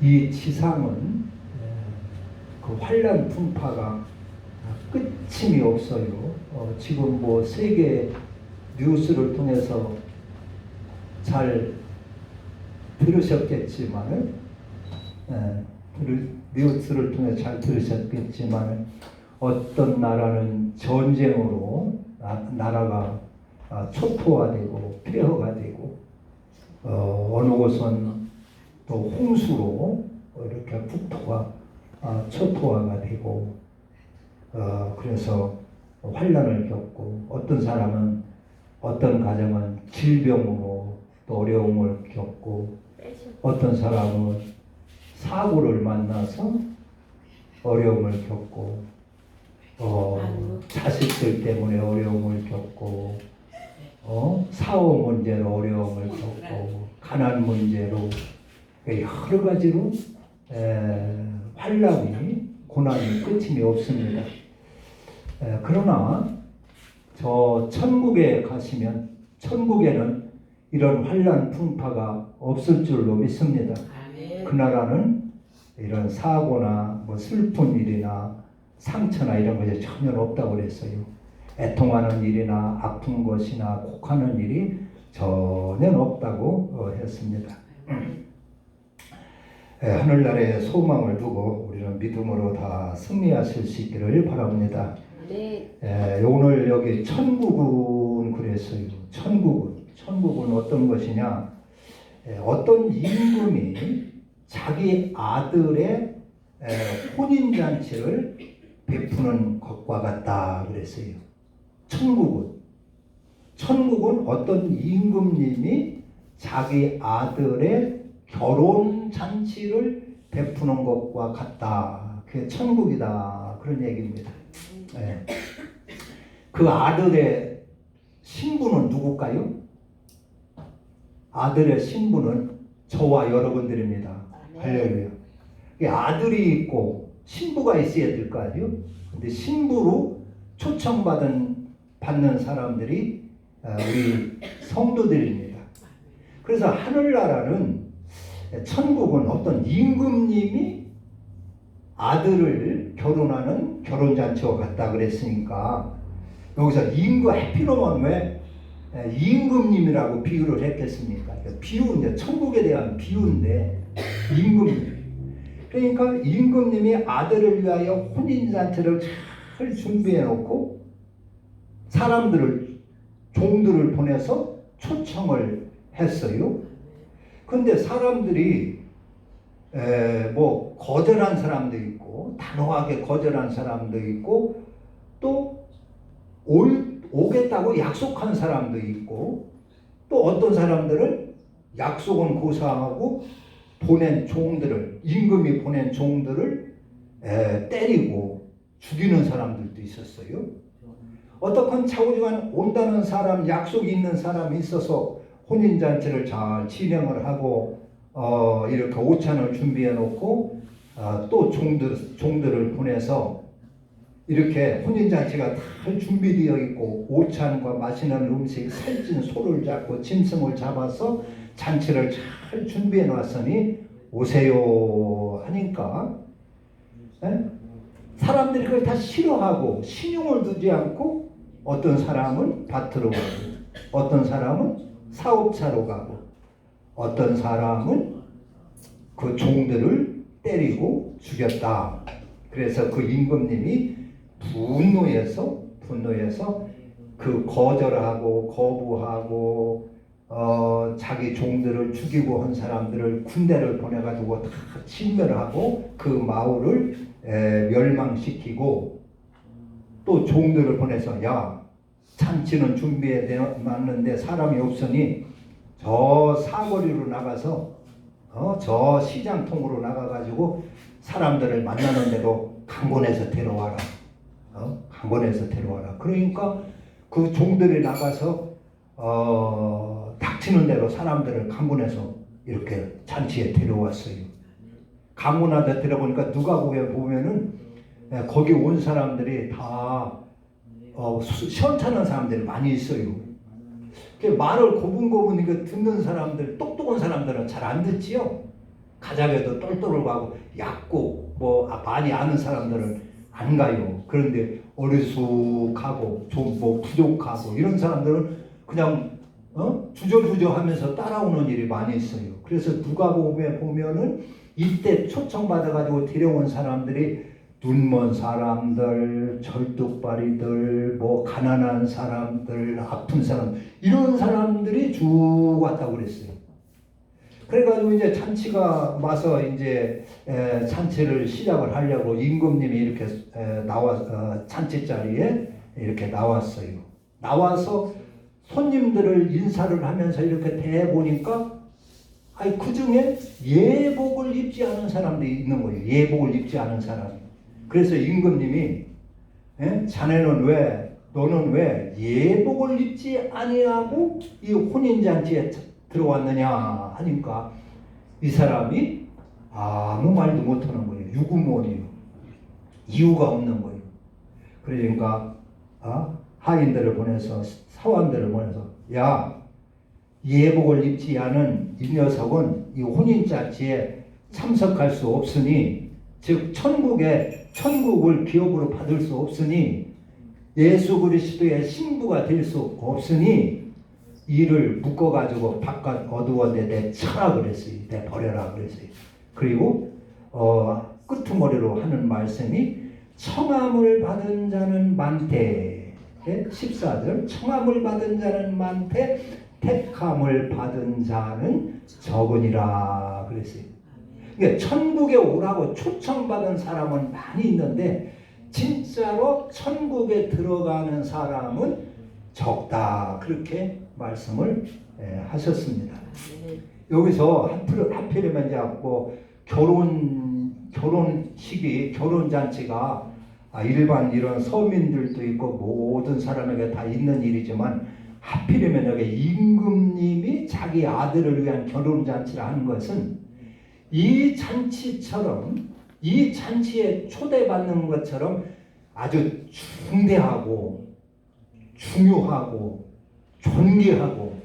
이 지상은 에, 그 환란 풍파가 끝임이 없어요. 어, 지금 뭐 세계 뉴스를 통해서 잘 들으셨겠지만은 에, 들으- 뉴스를 통해 잘 들으셨겠지만 어떤 나라는 전쟁으로 나, 나라가 아, 초토화되고 폐허가 되고 어, 어느 곳은 또 홍수로 이렇게 국토가 아, 초토화가 되고 어, 그래서 환란을 겪고 어떤 사람은 어떤 가정은 질병으로 또 어려움을 겪고 어떤 사람은 사고를 만나서 어려움을 겪고 어, 자식들 때문에 어려움을 겪고 어, 사업 문제로 어려움을 겪고 가난 문제로 여러 가지로 에, 환란이 고난이 끝임이 없습니다. 에, 그러나 저 천국에 가시면 천국에는 이런 환란 풍파가 없을 줄로 믿습니다. 그 나라는 이런 사고나 뭐 슬픈 일이나 상처나 이런 것이 전혀 없다고 그랬어요. 애통하는 일이나 아픈 것이나 곡하는 일이 전혀 없다고 어, 했습니다. 예, 하늘나라에 소망을 두고 우리는 믿음으로 다 승리하실 수 있기를 바랍니다. 네. 예, 오늘 여기 천국은 그랬어요. 천국은 천국은 어떤 것이냐? 예, 어떤 임금이 자기 아들의 예, 혼인 잔치를 베푸는 것과 같다 그랬어요. 천국은 천국은 어떤 임금님이 자기 아들의 결혼 잔치를 베푸는 것과 같다. 그게 천국이다 그런 얘기입니다. 예. 그 아들의 신부는 누굴까요? 아들의 신부는 저와 여러분들입니다. 할렐루야. 이 아들이 있고 신부가 있어야 될 거 아니에요? 근데 신부로 초청받은 받는 사람들이 아, 우리 성도들입니다. 그래서 하늘나라는 천국은 어떤 임금님이 아들을 결혼하는 결혼잔치와 같다 그랬으니까 여기서 임금 해피로만 왜 에, 임금님이라고 비유를 했겠습니까? 비유 이제 천국에 대한 비유인데 임금님. 그러니까 임금님이 아들을 위하여 혼인잔치를 잘 준비해 놓고 사람들을 종들을 보내서 초청을 했어요. 근데 사람들이 에, 뭐 거절한 사람도 있고 단호하게 거절한 사람도 있고 또 올, 오겠다고 약속한 사람도 있고 또 어떤 사람들은 약속은 고사하고 보낸 종들을 임금이 보낸 종들을 에, 때리고 죽이는 사람들도 있었어요. 어떻건 차오지만 온다는 사람 약속이 있는 사람이 있어서 혼인 잔치를 잘 진행을 하고 어, 이렇게 오찬을 준비해 놓고 어, 또 종들 종들을 보내서 이렇게 혼인 잔치가 다 준비되어 있고 오찬과 맛있는 음식 살찐 소를 잡고 짐승을 잡아서 잔치를 잘 준비해 놨으니 오세요 하니까 에? 사람들이 그걸 다 싫어하고 신용을 두지 않고 어떤 사람은 밭으로 가고 어떤 사람은 사업차로 가고 어떤 사람은 그 종들을 때리고 죽였다. 그래서 그 임금님이 분노해서 분노해서 그 거절하고 거부하고 어, 자기 종들을 죽이고 한 사람들을 군대를 보내가지고 다 진멸하고 그 마을을 에, 멸망시키고 또 종들을 보내서 야 잔치는 준비해 놨는데 사람이 없으니 저 사거리로 나가서 어, 저 시장통으로 나가가지고 사람들을 만나는 대로 강권해서 데려와라. 어? 강권해서 데려와라. 그러니까 그 종들이 나가서 어, 닥치는 대로 사람들을 강권해서 이렇게 잔치에 데려왔어요. 강권하다 들어보니까 누가 보면 보면은 예, 거기 온 사람들이 다 어, 수- 시원찮은 사람들이 많이 있어요. 그 말을 고분고분 이거 듣는 사람들, 똑똑한 사람들은 잘 안 듣지요. 가자게도 똘똘을 가고 얕고 뭐 아- 많이 아는 사람들은 안 가요. 그런데 어리숙하고 좀 뭐 부족하고 이런 사람들은 그냥 어? 주저주저하면서 따라오는 일이 많이 있어요. 그래서 누가복음에 보면은 이때 초청받아가지고 데려온 사람들이 눈먼 사람들, 절뚝발이들, 뭐 가난한 사람들, 아픈 사람 이런 사람들이 쭉 왔다고 그랬어요. 그래가지고 이제 잔치가 와서 이제 에, 잔치를 시작을 하려고 임금님이 이렇게 에, 나와 어, 잔치 자리에 이렇게 나왔어요. 나와서 손님들을 인사를 하면서 이렇게 대 보니까 아니 그 중에 예복을 입지 않은 사람들이 있는 거예요. 예복을 입지 않은 사람. 그래서 임금님이 에? 자네는 왜 너는 왜 예복을 입지 아니하고 이 혼인 잔치에 들어왔느냐 하니까 이 사람이 아무 말도 못하는 거예요. 유구무원이에요. 이유가 없는 거예요. 그러니까 아, 하인들을 보내서 사원들을 보내서 야 예복을 입지 않은 이 녀석은 이 혼인잔치에 참석할 수 없으니 즉 천국에 천국을 기업으로 받을 수 없으니 예수 그리스도의 신부가 될 수 없으니 이를 묶어가지고 바깥 어두운 데 내쳐라 그랬어요. 내 버려라 그랬어요. 그리고 어, 끄트머리로 하는 말씀이 청함을 받은 자는 많대. 14절 청함을 받은 자는 많대 택함을 받은 자는 적으니라 그랬어요. 그러니까 천국에 오라고 초청받은 사람은 많이 있는데 진짜로 천국에 들어가는 사람은 적다 그렇게 말씀을 예, 하셨습니다. 여기서 하필, 하필이면 이제 뭐 결혼 결혼식이 결혼 잔치가 아, 일반 이런 서민들도 있고 모든 사람에게 다 있는 일이지만 하필이면 여기 임금님이 자기 아들을 위한 결혼 잔치를 하는 것은 이 잔치처럼 이 잔치에 초대받는 것처럼 아주 중대하고 중요하고 존귀하고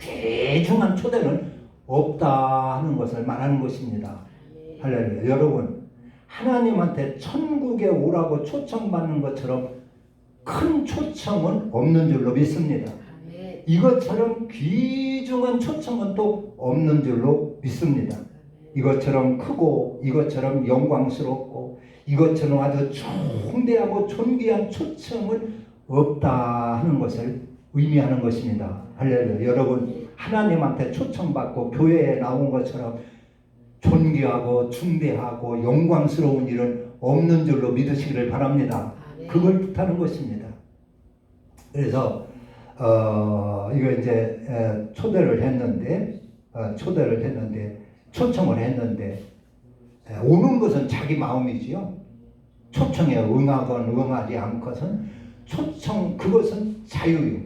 귀중한 초대는 없다 하는 것을 말하는 것입니다. 할렐루야. 여러분, 하나님한테 천국에 오라고 초청받는 것처럼 큰 초청은 없는 줄로 믿습니다. 이것처럼 귀중한 초청은 또 없는 줄로 믿습니다. 이것처럼 크고 이것처럼 영광스럽고 이것처럼 아주 총대하고 존귀한 초청은 없다 하는 것을 의미하는 것입니다. 할렐루야. 여러분 하나님한테 초청받고 교회에 나온 것처럼 존귀하고 중대하고 영광스러운 일은 없는 줄로 믿으시기를 바랍니다. 그걸 뜻하는 것입니다. 그래서 어, 이거 이제 에, 초대를 했는데 어, 초대를 했는데 초청을 했는데 에, 오는 것은 자기 마음이지요. 초청에 응하건 응하지 않것은 초청 그것은 자유요.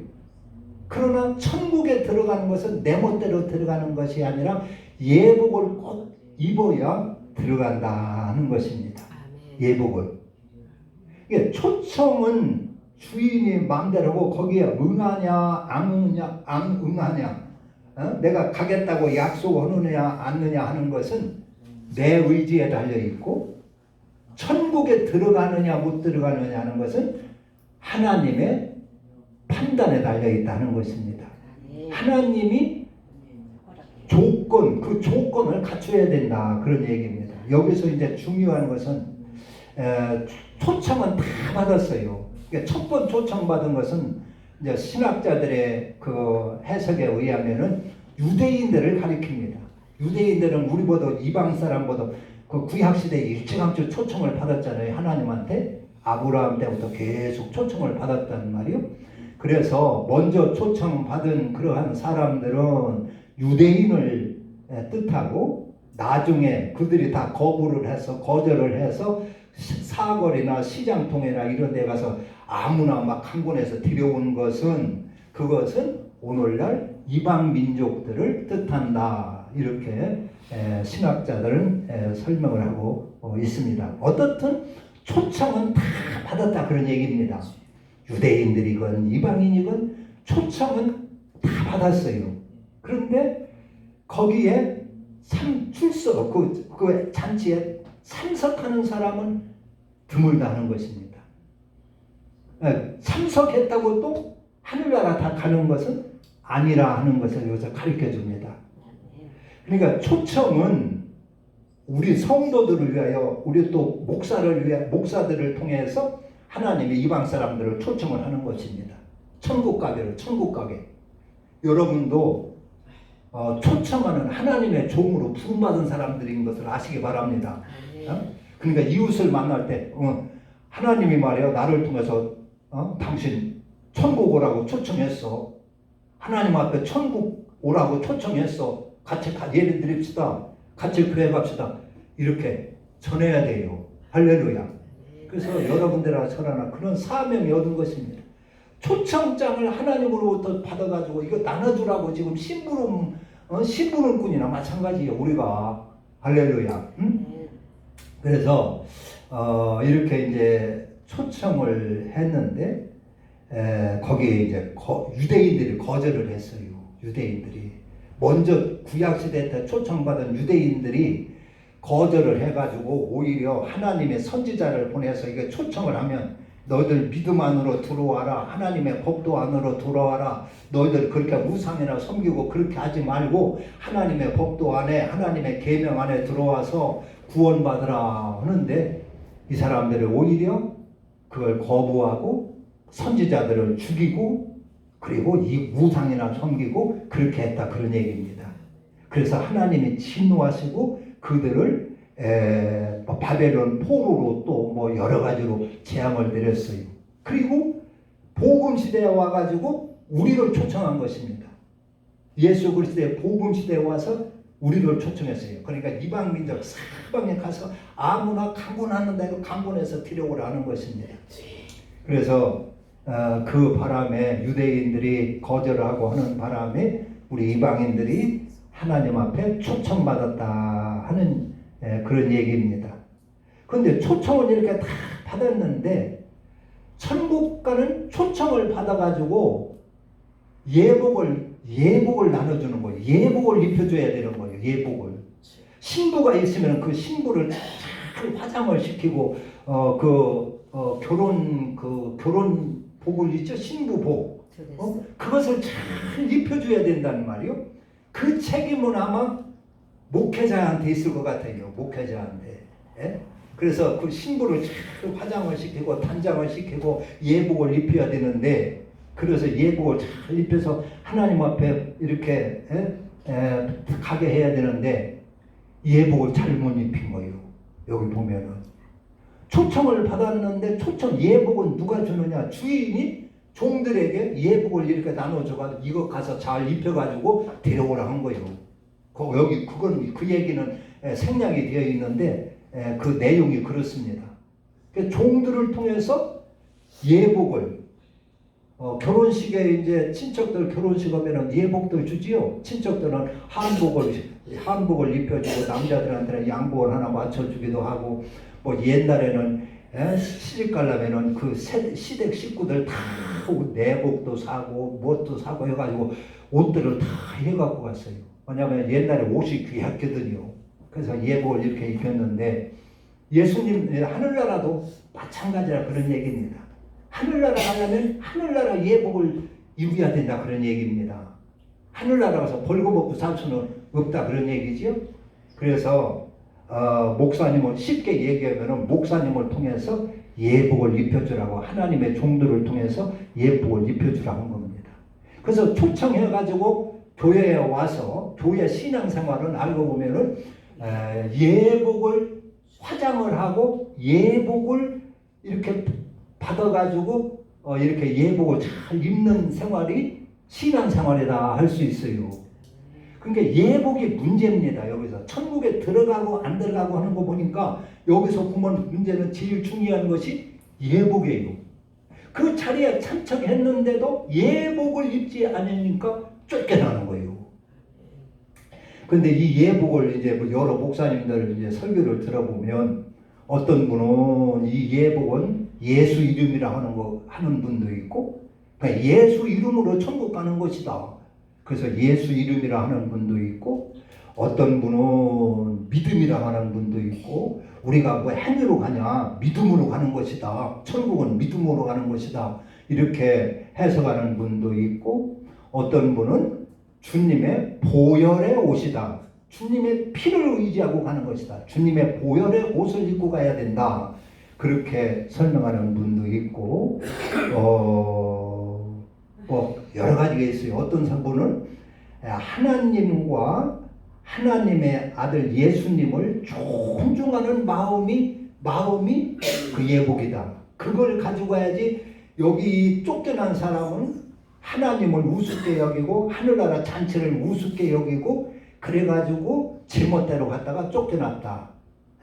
그러나 천국에 들어가는 것은 내 멋대로 들어가는 것이 아니라 예복을 꼭 입어야 들어간다는 것입니다. 예복을. 이게 초청은 주인이 마음대로고 거기에 응하냐 안 응하냐 안 응하냐 어? 내가 가겠다고 약속하느냐 않느냐 하는 것은 내 의지에 달려 있고 천국에 들어가느냐 못 들어가느냐 하는 것은 하나님의 판단에 달려 있다는 것입니다. 하나님이 조건 그 조건을 갖춰야 된다 그런 얘기입니다. 여기서 이제 중요한 것은 에, 초청은 다 받았어요. 그러니까 첫번 초청 받은 것은 이제 신학자들의 그 해석에 의하면은 유대인들을 가리킵니다. 유대인들은 우리보다 이방 사람보다 그 구약 시대에 일찌감치 초청을 받았잖아요. 하나님한테 아브라함 때부터 계속 초청을 받았단 말이요. 그래서 먼저 초청받은 그러한 사람들은 유대인을 뜻하고 나중에 그들이 다 거부를 해서 거절을 해서 사거리나 시장통이나 이런 데 가서 아무나 막 한 곳에서 들여온 것은 그것은 오늘날 이방 민족들을 뜻한다 이렇게 신학자들은 설명을 하고 어, 있습니다. 어떻든 초청은 다 받았다 그런 얘기입니다. 유대인들이건 이방인이건 초청은 다 받았어요. 그런데 거기에 참 출석 그, 그 잔치에 참석하는 사람은 드물다 하는 것입니다. 예, 참석했다고 또 하늘나라 다 가는 것은 아니라 하는 것을 여기서 가르쳐 줍니다. 그러니까 초청은 우리 성도들을 위하여 우리 또 목사를 위해 목사들을 통해서 하나님의 이방 사람들을 초청을 하는 것입니다. 천국 가게로 천국 가게. 여러분도 어, 초청하는 하나님의 종으로 부름받은 사람들인 것을 아시기 바랍니다. 어? 그러니까 이웃을 만날 때 어, 하나님이 말이야 나를 통해서 어, 당신 천국 오라고 초청했어. 하나님 앞에 천국 오라고 초청했어. 같이 가, 예를 드립시다. 같이 교회 갑시다. 이렇게 전해야 돼요. 할렐루야. 그래서 여러분들아 저라나 그런 사명이 얻은 것입니다. 초청장을 하나님으로부터 받아가지고 이거 나눠주라고 지금 심부름 어, 심부름꾼이나 마찬가지예요. 우리가 할렐루야. 응? 그래서 어, 이렇게 이제 초청을 했는데 에, 거기에 이제 거, 유대인들이 거절을 했어요. 유대인들이 먼저 구약 시대 때 초청받은 유대인들이 거절을 해가지고 오히려 하나님의 선지자를 보내서 이게 초청을 하면 너희들 믿음 안으로 들어와라 하나님의 법도 안으로 들어와라 너희들 그렇게 우상이나 섬기고 그렇게 하지 말고 하나님의 법도 안에 하나님의 계명 안에 들어와서 구원받으라 하는데 이 사람들이 오히려 그걸 거부하고 선지자들을 죽이고 그리고 이 우상이나 섬기고 그렇게 했다 그런 얘기입니다. 그래서 하나님이 진노하시고 그들을 에, 뭐 바벨론 포로로 또 뭐 여러 가지로 재앙을 내렸어요. 그리고 복음 시대에 와가지고 우리를 초청한 것입니다. 예수 그리스도의 복음 시대에 와서 우리를 초청했어요. 그러니까 이방 민족 사방에 가서 아무나 강군하는 대로 강군해서 들여오라는 것입니다. 그래서 어, 그 바람에 유대인들이 거절하고 하는 바람에 우리 이방인들이 하나님 앞에 초청받았다 하는 에, 그런 얘기입니다. 그런데 초청을 이렇게 다 받았는데 천국 가는 초청을 받아가지고 예복을 예복을 나눠주는 거예요. 예복을 입혀줘야 되는 거예요. 예복을 신부가 있으면 그 신부를 잘 화장을 시키고 어그 어, 결혼 그 결혼 복을 있죠 신부복 어? 그것을 잘 입혀줘야 된다는 말이요. 그 책임은 아마 목회자한테 있을 것 같아요. 목회자한테. 예? 그래서 그 신부를 잘 화장을 시키고 단장을 시키고 예복을 입혀야 되는데 그래서 예복을 잘 입혀서 하나님 앞에 이렇게 예? 에, 가게 해야 되는데 예복을 잘못 입힌 거예요. 여기 보면은 초청을 받았는데 초청 예복은 누가 주느냐 주인이 종들에게 예복을 이렇게 나눠줘가지고 이거 가서 잘 입혀가지고 데려오라 한 거예요. 그 여기 그건 그 얘기는 에, 생략이 되어 있는데 에, 그 내용이 그렇습니다. 그 종들을 통해서 예복을 어, 결혼식에 이제 친척들 결혼식 하면은 예복들 주지요. 친척들은 한복을 한복을 입혀주고 남자들한테는 양복을 하나 맞춰주기도 하고 뭐 옛날에는 에, 시집 가려면은 그 세- 시댁 식구들 다 내복도 사고 무엇도 사고 해가지고 옷들을 다 해갖고 갔어요. 왜냐하면 옛날에 옷이 귀했거든요. 그래서 예복을 이렇게 입혔는데 예수님 하늘나라도 마찬가지라 그런 얘기입니다. 하늘나라 가려면 하늘나라 예복을 입어야 된다 그런 얘기입니다. 하늘나라 가서 벌고 먹고 살 수는 없다 그런 얘기지요. 그래서 어, 목사님을 쉽게 얘기하면 목사님을 통해서 예복을 입혀주라고 하나님의 종들을 통해서 예복을 입혀주라고 겁니다. 그래서 초청해가지고 교회에 와서 교회 신앙생활은 알고 보면은 에, 예복을 화장을 하고 예복을 이렇게 받아가지고 어, 이렇게 예복을 잘 입는 생활이 신앙생활이다 할 수 있어요. 그러니까 예복이 문제입니다. 여기서 천국에 들어가고 안 들어가고 하는 거 보니까 여기서 보면 문제는 제일 중요한 것이 예복이에요. 그 자리에 참석했는데도 예복을 입지 않으니까 쫓겨나는 거예요. 근데 이 예복을 이제 뭐 여러 목사님들 이제 설교를 들어보면 어떤 분은 이 예복은 예수 이름이라 하는 거 하는 분도 있고 그러니까 예수 이름으로 천국 가는 것이다. 그래서 예수 이름이라 하는 분도 있고 어떤 분은 믿음이라고 하는 분도 있고 우리가 뭐 행위로 가냐 믿음으로 가는 것이다. 천국은 믿음으로 가는 것이다. 이렇게 해석하는 분도 있고 어떤 분은 주님의 보혈의 옷이다. 주님의 피를 의지하고 가는 것이다. 주님의 보혈의 옷을 입고 가야 된다 그렇게 설명하는 분도 있고 어 뭐 여러 가지가 있어요 어떤 분은 하나님과 하나님의 아들 예수님을 존중하는 마음이 마음이 그 예복이다. 그걸 가지고 가야지 여기 쫓겨난 사람은 하나님을 우습게 여기고 하늘나라 잔치를 우습게 여기고 그래가지고 제멋대로 갔다가 쫓겨났다.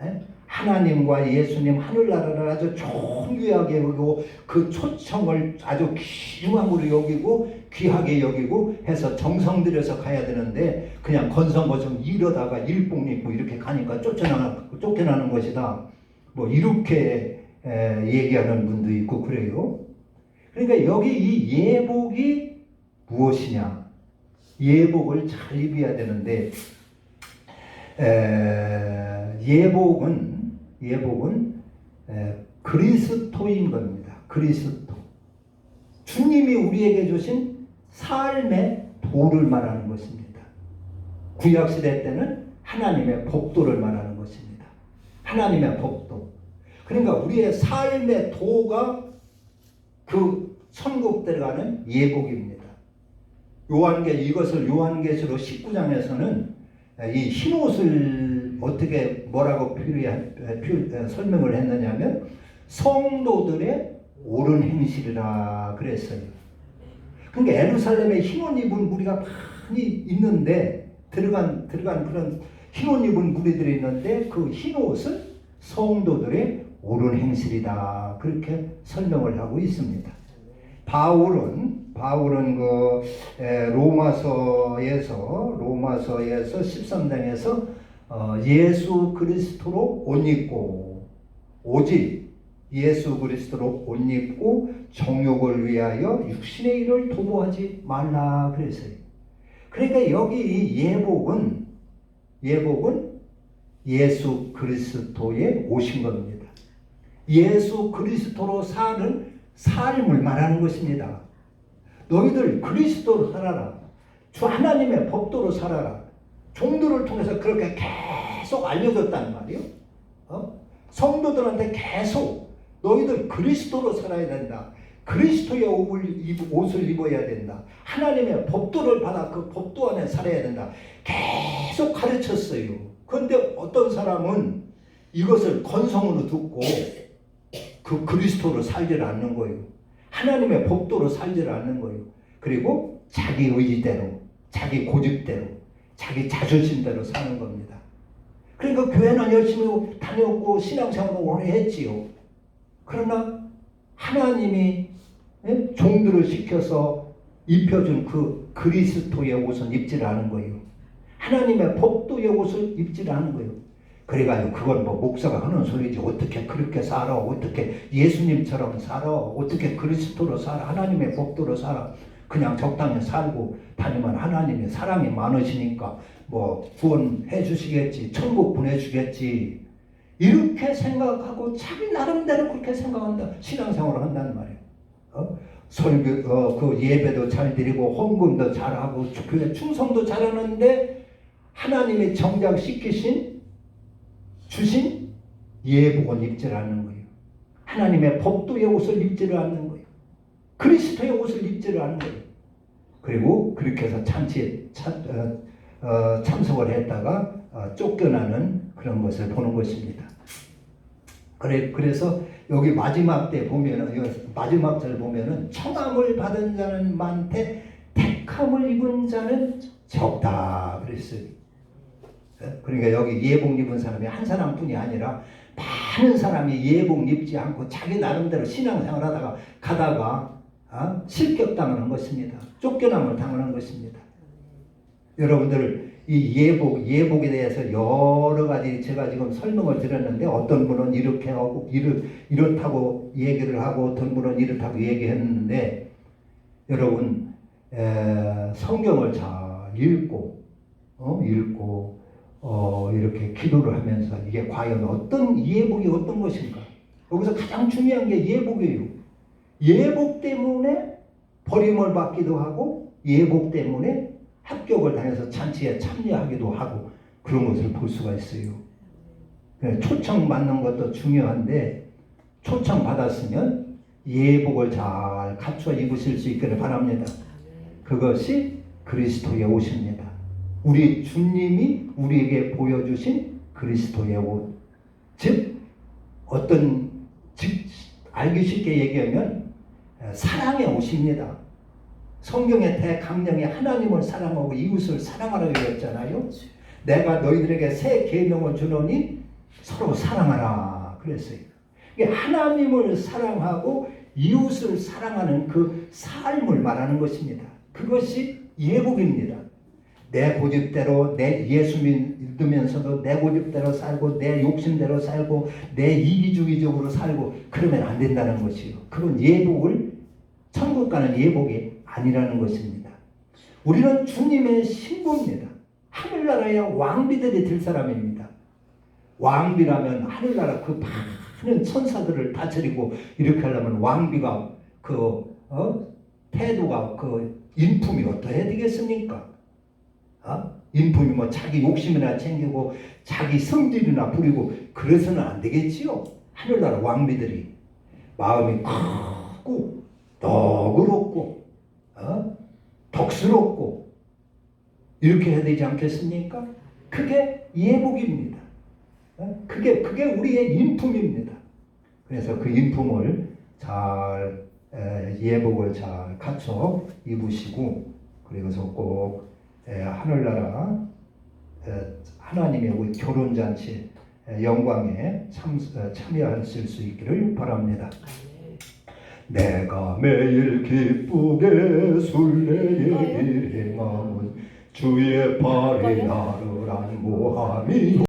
에? 하나님과 예수님 하늘나라를 아주 존귀하게 여기고 그 초청을 아주 귀중한 으로 여기고 귀하게 여기고 해서 정성 들여서 가야 되는데 그냥 건성건성 이러다가 일복 입고 이렇게 가니까 쫓겨나, 쫓겨나는 것이다. 뭐 이렇게 에, 얘기하는 분도 있고 그래요. 그러니까 여기 이 예복이 무엇이냐? 예복을 잘 입어야 되는데 에, 예복은 예복은 에, 그리스도인 겁니다. 그리스도. 주님이 우리에게 주신 삶의 도를 말하는 것입니다. 구약 시대 때는 하나님의 복도를 말하는 것입니다. 하나님의 복도. 그러니까 우리의 삶의 도가 그 천국 들어가는 예복입니다. 요한계 이것을 요한계시록 19장에서는 이 흰옷을 어떻게 뭐라고 표현, 표, 설명을 했느냐면 성도들의 옳은 행실이라 그랬어요. 그러니까 에루살렘에 흰옷 입은 무리가 많이 있는데 들어간 들어간 그런 흰옷 입은 무리들이 있는데 그 흰옷은 성도들의 옳은 행실이다 그렇게 설명을 하고 있습니다. 바울은 바울은 그 로마서에서 로마서에서 13장에서 어, 예수 그리스도로 옷 입고 오직 예수 그리스도로 옷 입고 정욕을 위하여 육신의 일을 도모하지 말라 그랬어요. 그러니까 여기 이 예복은 예복은 예수 그리스도의 오신 겁니다. 예수 그리스도로 사는 삶을 말하는 것입니다. 너희들 그리스도로 살아라. 주 하나님의 법도로 살아라. 종들을 통해서 그렇게 계속 알려줬단 말이요. 어? 성도들한테 계속 너희들 그리스도로 살아야 된다. 그리스도의 옷을 입어야 된다. 하나님의 법도를 받아 그 법도 안에 살아야 된다. 계속 가르쳤어요. 그런데 어떤 사람은 이것을 건성으로 듣고 그 그리스도로 살지를 않는 거예요. 하나님의 법도로 살지를 않는 거예요. 그리고 자기 의지대로, 자기 고집대로, 자기 자존심대로 사는 겁니다. 그러니까 교회는 열심히 다녔고 신앙생활을 오래 했지요. 그러나 하나님이 예? 종들을 시켜서 입혀준 그 그리스도의 옷은 입질 않은 거예요. 하나님의 법도의 옷을 입질 않은 거예요. 그래가지고 그건 뭐 목사가 하는 소리지. 어떻게 그렇게 살아? 어떻게 예수님처럼 살아? 어떻게 그리스도로 살아? 하나님의 복도로 살아? 그냥 적당히 살고 다니면 하나님의 사랑이 많으시니까 뭐 구원해 주시겠지 천국 보내주겠지. 이렇게 생각하고 자기 나름대로 그렇게 생각한다 신앙생활을 한다는 말이에요. 어? 설교 어, 그 예배도 잘 드리고 헌금도 잘하고 교회 충성도 잘하는데 하나님이 정작 시키신 주신 예복은 입지를 않는 거예요. 하나님의 법도의 옷을 입지를 않는 거예요. 그리스도의 옷을 입지를 않는 거예요. 그리고 그렇게 해서 잔치에 참, 어, 어, 참석을 했다가 어, 쫓겨나는 그런 것을 보는 것입니다. 그래, 그래서 여기 마지막 때 보면은, 마지막 절 보면은, 청함을 받은 자는 많대, 택함을 입은 자는 적다. 그랬어요. 그러니까 여기 예복 입은 사람이 한 사람뿐이 아니라 많은 사람이 예복 입지 않고 자기 나름대로 신앙생활 하다가 가다가 어? 실격당하는 것입니다. 쫓겨남을 당하는 것입니다. 여러분들 이 예복, 예복에 대해서 여러 가지 제가 지금 설명을 드렸는데 어떤 분은 이렇게 하고 이렇, 이렇다고 얘기를 하고 어떤 분은 이렇다고 얘기했는데 여러분 에, 성경을 잘 읽고 어? 읽고 어, 이렇게 기도를 하면서 이게 과연 어떤 예복이 어떤 것인가? 여기서 가장 중요한 게 예복이에요. 예복 때문에 버림을 받기도 하고 예복 때문에 합격을 당해서 잔치에 참여하기도 하고 그런 것을 볼 수가 있어요. 네, 초청 받는 것도 중요한데 초청 받았으면 예복을 잘 갖춰 입으실 수 있기를 바랍니다. 그것이 그리스도의 옷입니다. 우리 주님이 우리에게 보여주신 그리스도의 옷. 즉, 어떤, 즉, 알기 쉽게 얘기하면 사랑의 옷입니다. 성경의 대강령이 하나님을 사랑하고 이웃을 사랑하라고 했잖아요. 내가 너희들에게 새 계명을 주노니 서로 사랑하라 그랬어요. 이게 하나님을 사랑하고 이웃을 사랑하는 그 삶을 말하는 것입니다. 그것이 예복입니다. 내 고집대로 내 예수 믿으면서도 내 고집대로 살고 내 욕심대로 살고 내 이기주의적으로 살고 그러면 안 된다는 것이요. 그건 예복을 천국 가는 예복이 아니라는 것입니다. 우리는 주님의 신부입니다. 하늘나라의 왕비들이 될 사람입니다. 왕비라면 하늘나라 그 많은 천사들을 다스리고 이렇게 하려면 왕비가 그 어? 태도가 그 인품이 어떠해야 되겠습니까? 어? 인품이 뭐 자기 욕심이나 챙기고 자기 성질이나 부리고 그래서는 안 되겠지요. 하늘나라 왕비들이 마음이 크고 너그럽고 어? 덕스럽고 이렇게 해야 되지 않겠습니까? 그게 예복입니다. 어? 그게 그게 우리의 인품입니다. 그래서 그 인품을 잘 에, 예복을 잘 갖춰 입으시고 그리고서 꼭 에, 하늘나라 에, 하나님의 우리 결혼 잔치 영광에 참, 어, 참여하실 수 있기를 바랍니다. 내가 매일 기쁘게 순례의 길 행함은 주의 발에 나를 안무함이